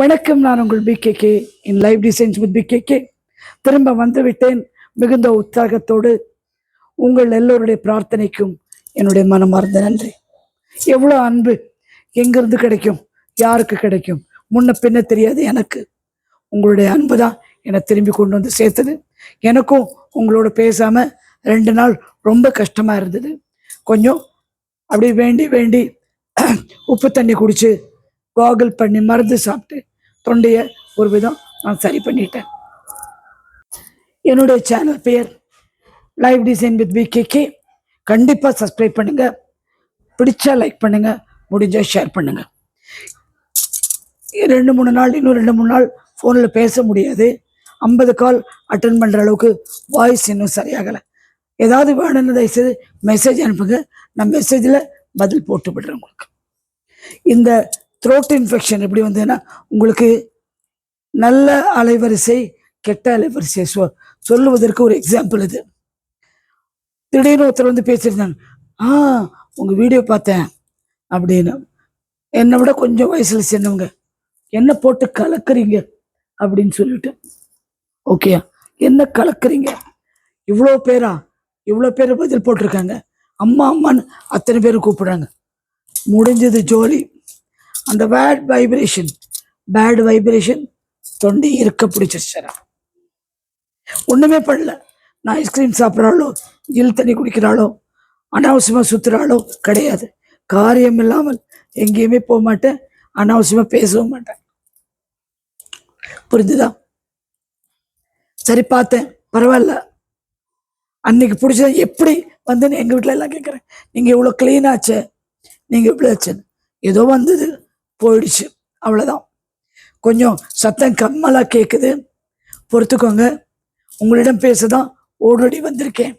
வணக்கம் நான் உங்கள் பிகேகே இன் லைவ் டிசைன்ஸ் வித் பிகேகே திரும்ப வந்துவிட்டேன். மிகுந்த உற்சாகத்தோடு உங்கள் எல்லோருடைய பிரார்த்தனைக்கும் என்னுடைய மனமார்ந்த நன்றி. எவ்வளோ அன்பு எங்கிருந்து கிடைக்கும்? யாருக்கு கிடைக்கும்? முன்ன பின்ன தெரியாது எனக்கு. உங்களுடைய அன்பு தான் என்னை திரும்பி கொண்டு வந்து சேர்த்தது. எனக்கும் உங்களோட பேசாமல் ரெண்டு நாள் ரொம்ப கஷ்டமாக இருந்தது. கொஞ்சம் அப்படி வேண்டி வேண்டி உப்பு தண்ணி குடித்து காகல் பண்ணி மருந்து சாப்பிட்டு தொண்டையை ஒரு விதம் நான் சரி பண்ணிட்டேன். என்னுடைய சேனல் பெயர் லைவ் டிசைன் வித் பிகேகே கண்டிப்பாக சப்ஸ்கிரைப் பண்ணுங்க. பிடிச்சா லைக் பண்ணுங்க. முடிஞ்சால் ஷேர் பண்ணுங்க. ரெண்டு மூணு நாள் இன்னும் ரெண்டு மூணு நாள் ஃபோனில் பேச முடியாது. ஐம்பது கால் அட்டன் பண்ணுற அளவுக்கு வாய்ஸ் இன்னும் சரியாகலை. ஏதாவது வேணும்னு தயவுசெய்து மெசேஜ் அனுப்புங்க. நான் மெசேஜில் பதில் போட்டு விடுறேன் உங்களுக்கு. இந்த த்ரோட் இன்ஃபெக்ஷன் எப்படி வந்ததுன்னா உங்களுக்கு நல்ல அலைவரிசை கெட்ட அலைவரிசை. சொ சொல்லுவதற்கு ஒரு எக்ஸாம்பிள் இது. திடீர்னு ஒருத்தர் வந்து பேசியிருந்தாங்க ஆ உங்கள் வீடியோ பார்த்தேன் அப்படின்னு. என்னை விட கொஞ்சம் வயசில் சேர்ந்தவங்க என்ன போட்டு கலக்குறீங்க? அப்படின்னு சொல்லிட்டு ஓகே என்ன கலக்குறீங்க? இவ்வளோ பேரா இவ்வளோ பேர் பதில் போட்டிருக்காங்க. அம்மா அம்மான்னு அத்தனை பேர் கூப்பிடுறாங்க. முடிஞ்சது ஜோலி. அந்த பேட் வைப்ரேஷன் பேட் வைப்ரேஷன் தொண்டி இருக்க பிடிச்சிருச்சா ஒன்றுமே பண்ணல. நான் ஐஸ்கிரீம் சாப்பிட்றாளோ ஜில் தண்ணி குடிக்கிறாளோ அனாவசியமாக சுற்றுறாளோ கிடையாது. காரியம் இல்லாமல் எங்கேயுமே போக மாட்டேன். அனாவசியமாக பேசவும் மாட்டேன். புரிஞ்சுதா? சரி பார்த்தேன். பரவாயில்ல. அன்னைக்கு பிடிச்சது எப்படி வந்துன்னு எங்கள் வீட்டில் எல்லாம் கேட்குறேன் நீங்கள் இவ்வளோ க்ளீன் ஆச்சு. நீங்கள் எப்படி ஆச்சுன்னு. ஏதோ வந்தது. போயிடுச்சு. அவ்வளோதான் கொஞ்சம் சத்தம் கம்மலாக கேட்குது பொறுத்துக்கோங்க. உங்களிடம் பேச தான் ஓடோடி வந்திருக்கேன்.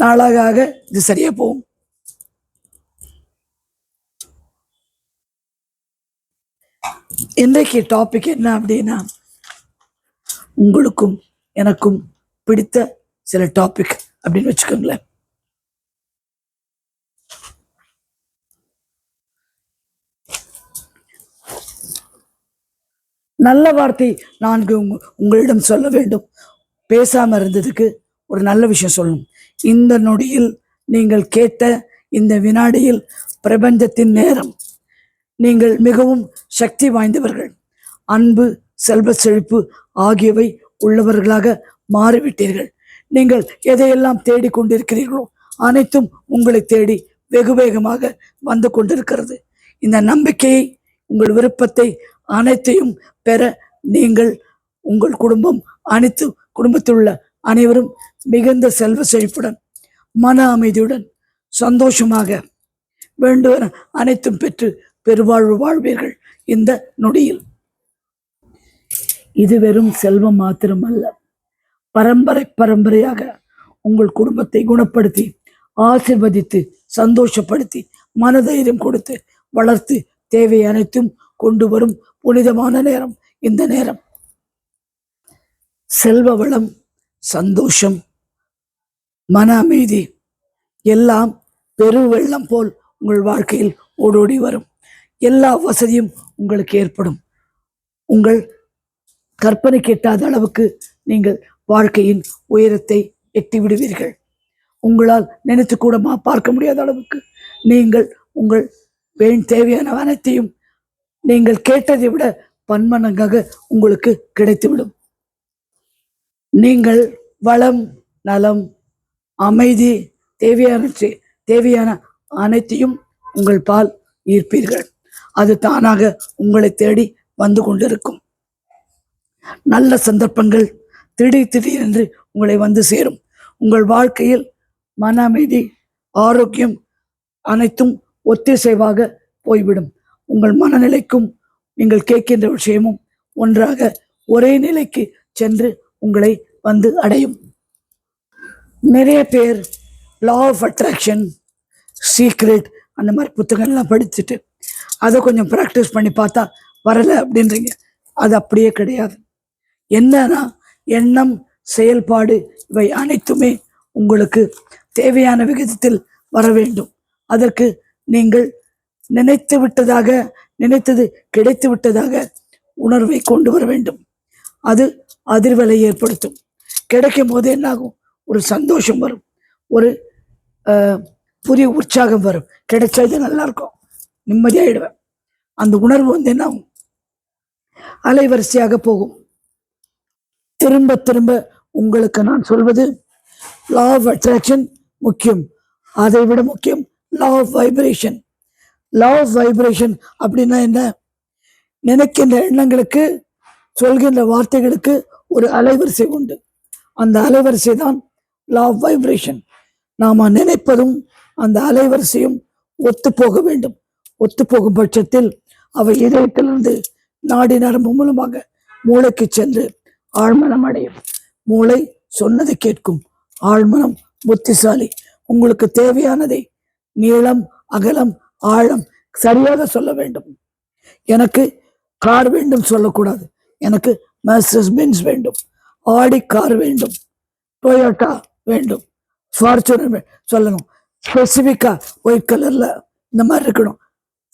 நாளாக ஆக இது சரியாக போகும். இன்றைக்கு டாபிக் என்ன அப்படின்னா உங்களுக்கும் எனக்கும் பிடித்த சில டாபிக் அப்படின்னு வச்சுக்கோங்களேன். நல்ல வார்த்தை நான்கு உங் உங்களிடம் சொல்ல வேண்டும். பேசாமல் இருந்ததுக்கு ஒரு நல்ல விஷயம் சொல்லணும். இந்த நொடியில் நீங்கள் கேட்ட இந்த வினாடியில் பிரபஞ்சத்தின் நேரம். நீங்கள் மிகவும் சக்தி வாய்ந்தவர்கள். அன்பு செல்வ செழிப்பு ஆகியவை உள்ளவர்களாக மாறிவிட்டீர்கள். நீங்கள் எதையெல்லாம் தேடிக் கொண்டிருக்கிறீர்களோ அனைத்தும் உங்களை தேடி வெகு வேகமாக வந்து கொண்டிருக்கிறது. இந்த நம்பிக்கையை உங்கள் விருப்பத்தை அனைத்தையும் பெற நீங்கள் உங்கள் குடும்பம் அனைத்து குடும்பத்தில் உள்ள அனைவரும் மிகுந்த செல்வ செழிப்புடன் மன அமைதியுடன் சந்தோஷமாக வேண்டுவன அனைத்தும் பெற்று பெருவாழ்வு வாழ்வீர்கள் இந்த நொடியில். இது வெறும் செல்வம் மாத்திரமல்ல. பரம்பரை பரம்பரையாக உங்கள் குடும்பத்தை குணப்படுத்தி ஆசிர்வதித்து சந்தோஷப்படுத்தி மனதைரியம் கொடுத்து வளர்த்து தேவை அனைத்தும் கொண்டு வரும் புனிதமான நேரம் இந்த நேரம். செல்வ வளம் சந்தோஷம் மன அமைதி எல்லாம் பெருவெள்ளம் போல் உங்கள் வாழ்க்கையில் ஓடோடி வரும். எல்லா வசதியும் உங்களுக்கு ஏற்படும். உங்கள் கற்பனை கெட்டாத அளவுக்கு நீங்கள் வாழ்க்கையின் உயரத்தை எட்டி விடுவீர்கள். உங்களால் நினைத்து கூடமா பார்க்க முடியாத அளவுக்கு நீங்கள் உங்கள் வேண் தேவையான அனைத்தையும் நீங்கள் கேட்டதை விட பன்மடங்காக உங்களுக்கு கிடைத்துவிடும். நீங்கள் வளம் நலம் அமைதி தேவையான தேவையான அனைத்தையும் உங்கள் பால் ஈர்ப்பீர்கள். அது தானாக உங்களை தேடி வந்து கொண்டிருக்கும். நல்ல சந்தர்ப்பங்கள் திடீர் திடீரென்று உங்களை வந்து சேரும். உங்கள் வாழ்க்கையில் மன அமைதி ஆரோக்கியம் அனைத்தும் ஒத்திசைவாக போய்விடும். உங்கள் மனநிலைக்கும் நீங்கள் கேட்கின்ற விஷயமும் ஒன்றாக ஒரே நிலைக்கு சென்று உங்களை வந்து அடையும். நிறைய பேர் லா ஆஃப் அட்ராக்ஷன் சீக்ரெட் அந்த மாதிரி புத்தகங்கள்லாம் படிச்சுட்டு அதை கொஞ்சம் ப்ராக்டிஸ் பண்ணி பார்த்தா வரலை அப்படின்றீங்க. அது அப்படியே கிடையாது. என்னன்னா எண்ணம் செயல்பாடு இவை அனைத்துமே உங்களுக்கு தேவையான விகிதத்தில் வர வேண்டும். அதற்கு நீங்கள் நினைத்து விட்டதாக நினைத்தது கிடைத்து விட்டதாக உணர்வை கொண்டு வர வேண்டும். அது அதிர்வலை ஏற்படுத்தும். கிடைக்கும் போது என்னாகும்? ஒரு சந்தோஷம் வரும். ஒரு புதிய உற்சாகம் வரும். கிடைச்சா இது நல்லா இருக்கும் நிம்மதியாயிடுவேன். அந்த உணர்வு வந்து என்ன ஆகும் அலைவரிசையாக போகும். திரும்ப திரும்ப உங்களுக்கு நான் சொல்வது லா ஆஃப் அட்ராக்ஷன் முக்கியம். அதை விட முக்கியம் law of vibration law of vibration அப்படின்னா என்ன? நினைக்கின்ற எண்ணங்களுக்கு சொல்கின்ற வார்த்தைகளுக்கு ஒரு அலைவரிசை உண்டு. அந்த அலைவரிசை தான் லா ஆஃப் வைப்ரேஷன் நாம் நினைப்பதும் அந்த அலைவரிசையும் ஒத்து போக வேண்டும். ஒத்து போகும் பட்சத்தில் அவை இதயத்திலிருந்து நாடி நரம்பு மூலமாக மூளைக்கு சென்று ஆழ்மனம் அடையும். மூளை சொன்னதை கேட்கும். ஆழ்மனம் புத்திசாலி. உங்களுக்கு தேவையானதை நீளம் அகலம் ஆழம் சரியாக சொல்ல வேண்டும். எனக்கு கார் வேண்டும் சொல்லக்கூடாது. எனக்கு மெர்சஸ் பென்ஸ் வேண்டும். ஆடி கார் வேண்டும். டொயோட்டா வேண்டும். ஃபார்ச்சுனர் சொல்லணும் ஸ்பெசிஃபிக்காக ஒயிட் கலரில் இந்த மாதிரி இருக்கணும்.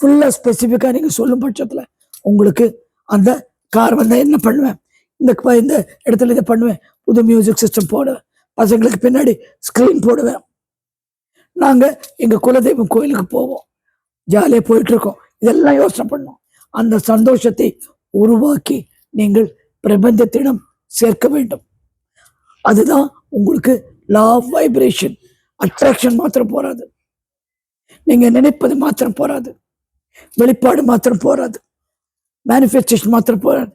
ஃபுல்லாக ஸ்பெசிஃபிக்காக நீங்கள் சொல்லும் பட்சத்தில் உங்களுக்கு அந்த கார் வந்தால் என்ன பண்ணுவேன்? இந்த ப- இந்த இடத்துல இதை பண்ணுவேன். புது மியூசிக் சிஸ்டம் போடுவேன் பசங்களுக்கு பின்னாடி ஸ்க்ரீன் போடுவேன். நாங்கள் எங்கள் குலதெய்வம் கோயிலுக்கு போவோம். ஜாலியாக போயிட்டுருக்கோம். இதெல்லாம் யோசனை பண்ணோம் அந்த சந்தோஷத்தை உருவாக்கி நீங்கள் பிரபஞ்சத்திடம் சேர்க்க வேண்டும். அதுதான் உங்களுக்கு லா ஆஃப் வைப்ரேஷன் அட்ராக்ஷன் மாத்திரம் போராது நீங்க நினைப்பது மாத்திரம் போராது வெளிப்பாடு மாத்திரம் போராது மேனிஃபெஸ்டேஷன் மாத்திரம் போராது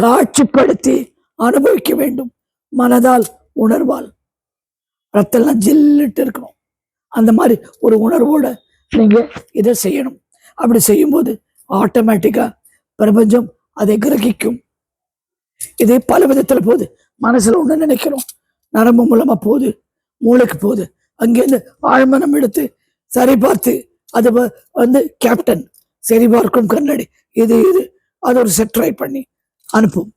காட்சிப்படுத்தி அனுபவிக்க வேண்டும். மனதால் உணர்வால். ரத்தெல்லாம் ஜில்லிட்டு இருக்கணும் அந்த மாதிரி ஒரு உணர்வோட நீங்க இதை செய்யணும். அப்படி செய்யும்போது ஆட்டோமேட்டிக்கா பிரபஞ்சம் அதை கிரகிக்கும். இதே பல விதத்துல போகுது மனசுல ஒண்ணு நினைக்கிறோம் நரம்பு மூலமா போகுது மூளைக்கு போகுது அங்கேருந்து ஆழ்மனம் எடுத்து சரி பார்த்து அது வந்து கேப்டன் சரி பார்க்கும் கண்ணாடி இது இது அது ஒரு செட்ரை பண்ணி அனுப்பும்.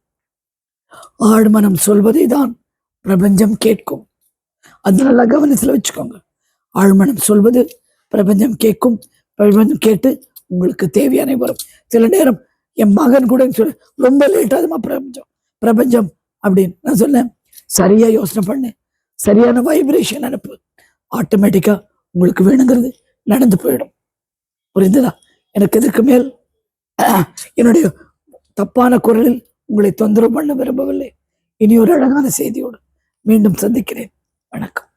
ஆழ்மனம் சொல்வதை தான் பிரபஞ்சம் கேட்கும். அது நல்லா கவனத்துல வச்சுக்கோங்க. ஆழ்மனம் சொல்வது பிரபஞ்சம் கேட்கும் பிரபஞ்சம் கேட்டு உங்களுக்கு தேவையான வரும் சில நேரம் என் மகன் கூட சொல்ல ரொம்ப லேட்டாதுமா பிரபஞ்சம். பிரபஞ்சம் அப்படின்னு நான் சொன்னேன். சரியா யோசனை பண்ணு. சரியான வைப்ரேஷன் அனுப்பு. ஆட்டோமேட்டிக்கா உங்களுக்கு வேணுங்கிறது நடந்து போயிடும். புரிந்ததா எனக்கு இதுக்கு மேல் என்னுடைய தப்பான குரலில் உங்களை தொந்தரவு பண்ண விரும்பவில்லை. இனி ஒரு அழகான செய்தியோடு மீண்டும் சந்திக்கிறேன். வணக்கம்.